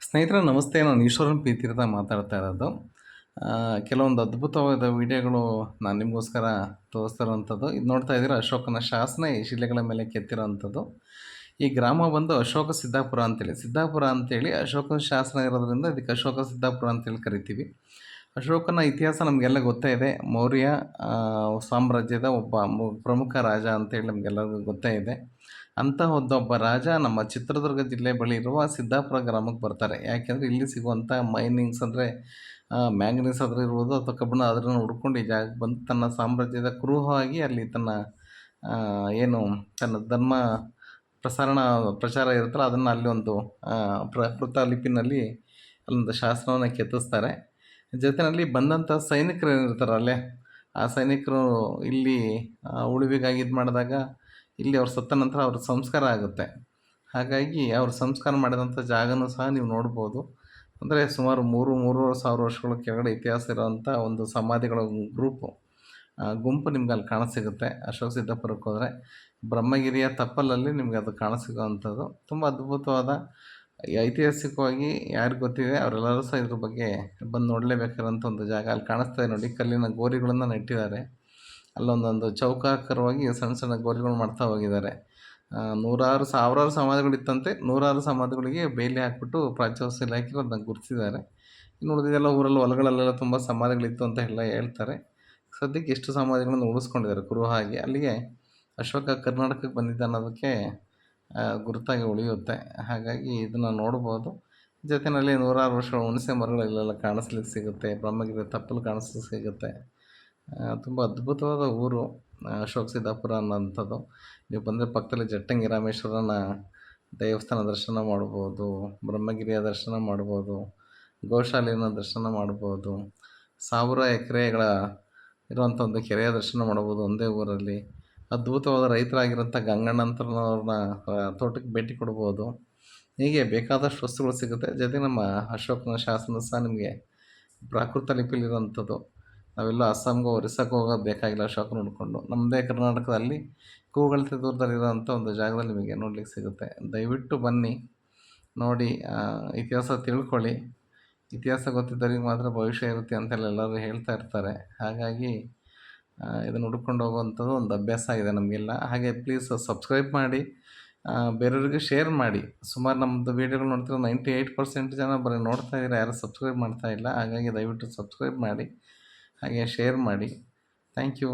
ಸ್ನೇಹಿತರೆ, ನಮಸ್ತೆ. ನಾನು ಈಶ್ವರನ್ ಪಿ ತೀರ್ಥ ಮಾತಾಡ್ತಾ ಇರೋದು. ಕೆಲವೊಂದು ಅದ್ಭುತವಾದ ವಿಡಿಯೋಗಳು ನಾನು ನಿಮಗೋಸ್ಕರ ತೋರಿಸ್ತಿರೋವಂಥದ್ದು ಇದು ನೋಡ್ತಾ ಇದ್ದೀರಾ, ಅಶೋಕನ ಶಾಸನ ಈ ಶಿಲೆಗಳ ಮೇಲೆ ಕೆತ್ತಿರೋವಂಥದ್ದು ಈ ಗ್ರಾಮ ಬಂದು ಅಶೋಕ ಸಿದ್ದಾಪುರ ಅಂತೇಳಿ. ಸಿದ್ದಾಪುರ ಅಂತೇಳಿ ಅಶೋಕನ ಶಾಸನ ಇರೋದ್ರಿಂದ ಇದಕ್ಕೆ ಅಶೋಕ ಸಿದ್ದಾಪುರ ಅಂತೇಳಿ ಕರಿತೀವಿ. ಅಶೋಕನ ಇತಿಹಾಸ ನಮಗೆಲ್ಲ ಗೊತ್ತೇ ಇದೆ. ಮೌರ್ಯ ಸಾಮ್ರಾಜ್ಯದ ಒಬ್ಬ ಪ್ರಮುಖ ರಾಜ ಅಂತೇಳಿ ನಮಗೆಲ್ಲರಿಗೂ ಗೊತ್ತೇ ಇದೆ. ಅಂಥ ಒಂದೊಬ್ಬ ರಾಜ ನಮ್ಮ ಚಿತ್ರದುರ್ಗ ಜಿಲ್ಲೆ ಬಳಿ ಇರುವ ಸಿದ್ದಾಪುರ ಗ್ರಾಮಕ್ಕೆ ಬರ್ತಾರೆ. ಯಾಕೆಂದರೆ ಇಲ್ಲಿ ಸಿಗುವಂಥ ಮೈನಿಂಗ್ಸ್ ಅಂದರೆ ಮ್ಯಾಂಗನೀಸ್ ಆದರೂ ಇರ್ಬೋದು ಅಥವಾ ಕಬ್ಬಿಣ ಅದನ್ನು ಹುಡ್ಕೊಂಡು ಈ ಜಾಗಕ್ಕೆ ಬಂದು ತನ್ನ ಸಾಮ್ರಾಜ್ಯದ ಕುರುಹವಾಗಿ ಅಲ್ಲಿ ತನ್ನ ಏನು ತನ್ನ ಧರ್ಮ ಪ್ರಸಾರಣ, ಪ್ರಚಾರ ಇರುತ್ತಲ್ಲ, ಅದನ್ನು ಅಲ್ಲಿ ಒಂದು ಪ್ರಕೃತ ಲಿಪಿನಲ್ಲಿ ಅಲ್ಲೊಂದು ಶಾಸನವನ್ನು ಕೆತ್ತಿಸ್ತಾರೆ. ಜೊತೆಯಲ್ಲಿ ಬಂದಂಥ ಸೈನಿಕರು ಏನಿರ್ತಾರೆ ಅಲ್ಲೇ ಆ ಸೈನಿಕರು ಇಲ್ಲಿ ಉಳಿವಿಗಾಗಿ ಇದು ಮಾಡಿದಾಗ ಇಲ್ಲಿ ಅವ್ರು ಸತ್ತ ನಂತರ ಅವ್ರ ಸಂಸ್ಕಾರ ಆಗುತ್ತೆ. ಹಾಗಾಗಿ ಅವ್ರು ಸಂಸ್ಕಾರ ಮಾಡಿದಂಥ ಜಾಗನೂ ಸಹ ನೀವು ನೋಡ್ಬೋದು. ಅಂದರೆ ಸುಮಾರು ಮೂರು, ಮೂರುವರೆ ಸಾವಿರ ವರ್ಷಗಳ ಕೆಳಗಡೆ ಇತಿಹಾಸ ಇರೋವಂಥ ಒಂದು ಸಮಾಧಿಗಳ ಗ್ರೂಪು ಗುಂಪು ನಿಮ್ಗೆ ಅಲ್ಲಿ ಕಾಣಸಿಗುತ್ತೆ. ಅಶೋಕ ಸಿದ್ದಾಪುರಕ್ಕೆ ಹೋದರೆ ಬ್ರಹ್ಮಗಿರಿಯ ತಪ್ಪಲಲ್ಲಿ ನಿಮ್ಗೆ ಅದು ಕಾಣಸಿಗುವಂಥದ್ದು. ತುಂಬ ಅದ್ಭುತವಾದ, ಐತಿಹಾಸಿಕವಾಗಿ ಯಾರಿಗೆ ಗೊತ್ತಿದೆ ಅವರೆಲ್ಲರೂ ಸಹ ಇದ್ರ ಬಗ್ಗೆ ಬಂದು ನೋಡಲೇಬೇಕಾದಂಥ ಒಂದು ಜಾಗ. ಅಲ್ಲಿ ಕಾಣಿಸ್ತಾ ಇದೆ ನೋಡಿ, ಕಲ್ಲಿನ ಗೋರಿಗಳನ್ನು ನೆಟ್ಟಿದ್ದಾರೆ. ಅಲ್ಲೊಂದೊಂದು ಚೌಕಾಕಾರವಾಗಿ ಸಣ್ಣ ಸಣ್ಣ ಗೋಲಿಗಳು ಮಾಡ್ತಾ ಹೋಗಿದ್ದಾರೆ. ನೂರಾರು ಸಾವಿರಾರು ಸಮಾಧಿಗಳಿತ್ತಂತೆ. ನೂರಾರು ಸಮಾಧಿಗಳಿಗೆ ಬೇಲಿ ಹಾಕ್ಬಿಟ್ಟು ಪ್ರಾಚ್ಯವಸ್ತು ಇಲಾಖೆ ಅದನ್ನ ಗುರುತಿಸಿದ್ದಾರೆ. ಇನ್ನು ಉಳಿದಿದೆಲ್ಲ ಊರಲ್ಲಿ ಹೊಲಗಳಲ್ಲೆಲ್ಲ ತುಂಬ ಸಮಾಧಿಗಳಿತ್ತು ಅಂತ ಎಲ್ಲ ಹೇಳ್ತಾರೆ. ಸದ್ಯಕ್ಕೆ ಎಷ್ಟು ಸಮಾಧಿಗಳನ್ನು ಉಳಿಸ್ಕೊಂಡಿದ್ದಾರೆ ಕುರುಹಾಗಿ ಅಲ್ಲಿಗೆ ಅಶೋಕ ಕರ್ನಾಟಕಕ್ಕೆ ಬಂದಿದ್ದ ಅನ್ನೋದಕ್ಕೆ ಗುರುತಾಗಿ ಉಳಿಯುತ್ತೆ. ಹಾಗಾಗಿ ಇದನ್ನು ನೋಡ್ಬೋದು. ಜೊತೆಯಲ್ಲಿ ನೂರಾರು ವರ್ಷಗಳ ಹುಣಸೆ ಮರಗಳು ಇಲ್ಲೆಲ್ಲ ಕಾಣಿಸ್ಲಿಕ್ಕೆ ಸಿಗುತ್ತೆ. ಬ್ರಹ್ಮಗಿರಿ ತಪ್ಪಲು ಕಾಣಿಸ್ಲಿಕ್ಕೆ ಸಿಗುತ್ತೆ. ತುಂಬ ಅದ್ಭುತವಾದ ಊರು ಅಶೋಕ್ ಸಿದ್ದಾಪುರ ಅನ್ನೋಂಥದ್ದು ನೀವು ಬಂದರೆ ಪಕ್ಕದಲ್ಲಿ ಜಟ್ಟಂಗಿ ರಾಮೇಶ್ವರನ ದೇವಸ್ಥಾನ ದರ್ಶನ ಮಾಡ್ಬೋದು, ಬ್ರಹ್ಮಗಿರಿಯ ದರ್ಶನ ಮಾಡ್ಬೋದು, ಗೋಶಾಲೆಯನ್ನು ದರ್ಶನ ಮಾಡ್ಬೋದು, ಸಾವಿರ ಎಕರೆಗಳ ಇರುವಂಥ ಒಂದು ಕೆರೆಯ ದರ್ಶನ ಮಾಡ್ಬೋದು ಒಂದೇ ಊರಲ್ಲಿ. ಅದ್ಭುತವಾದ ರೈತರಾಗಿರೋಂಥ ಗಂಗಣ್ಣಂತರವ್ರನ್ನ ತೋಟಕ್ಕೆ ಭೇಟಿ ಕೊಡ್ಬೋದು. ಹೀಗೆ ಬೇಕಾದಷ್ಟು ವಸ್ತುಗಳು ಸಿಗುತ್ತೆ. ಜೊತೆಗೆ ನಮ್ಮ ಅಶೋಕನ ಶಾಸನ ಸಹ ನಿಮಗೆ ಪ್ರಾಕೃತ ಲಿಪಿಲಿರೋಂಥದ್ದು ನಾವೆಲ್ಲ ಅಸ್ಸಾಂಗೋ ಒರಿಸ್ಸಾಗೆ ಹೋಗೋದು ಬೇಕಾಗಿಲ್ಲ ಶಾಪ್ ನೋಡಿಕೊಂಡು. ನಮ್ಮದೇ ಕರ್ನಾಟಕದಲ್ಲಿ ಕೂಗಳತೆ ದೂರದಲ್ಲಿರೋಂಥ ಒಂದು ಜಾಗದಲ್ಲಿ ನಿಮಗೆ ನೋಡಲಿಕ್ಕೆ ಸಿಗುತ್ತೆ. ದಯವಿಟ್ಟು ಬನ್ನಿ, ನೋಡಿ ಇತಿಹಾಸ ತಿಳ್ಕೊಳ್ಳಿ. ಇತಿಹಾಸ ಗೊತ್ತಿದ್ದವರಿಗೆ ಮಾತ್ರ ಭವಿಷ್ಯ ಇರುತ್ತೆ ಅಂತೆಲ್ಲ ಎಲ್ಲರೂ ಹೇಳ್ತಾ ಇರ್ತಾರೆ. ಹಾಗಾಗಿ ಇದನ್ನು ಹುಡ್ಕೊಂಡು ಹೋಗುವಂಥದ್ದು ಒಂದು ಅಭ್ಯಾಸ ಇದೆ ನಮಗೆಲ್ಲ. ಹಾಗೆ ಪ್ಲೀಸ್ ಸಬ್ಸ್ಕ್ರೈಬ್ ಮಾಡಿ ಬೇರೆಯವ್ರಿಗೆ ಶೇರ್ ಮಾಡಿ. ಸುಮಾರು ನಮ್ಮದು ವೀಡಿಯೋಗಳು ನೋಡ್ತಿರೋ ನೈಂಟಿ ಏಯ್ಟ್ ಪರ್ಸೆಂಟ್ ಜನ ಬರೀ ನೋಡ್ತಾ ಇದ್ದಾರೆ ಯಾರು ಸಬ್ಸ್ಕ್ರೈಬ್ ಮಾಡ್ತಾ ಇಲ್ಲ. ಹಾಗಾಗಿ ದಯವಿಟ್ಟು ಸಬ್ಸ್ಕ್ರೈಬ್ ಮಾಡಿ. ಹಾಗೆ ಶೇರ್ ಮಾಡಿ. Thank you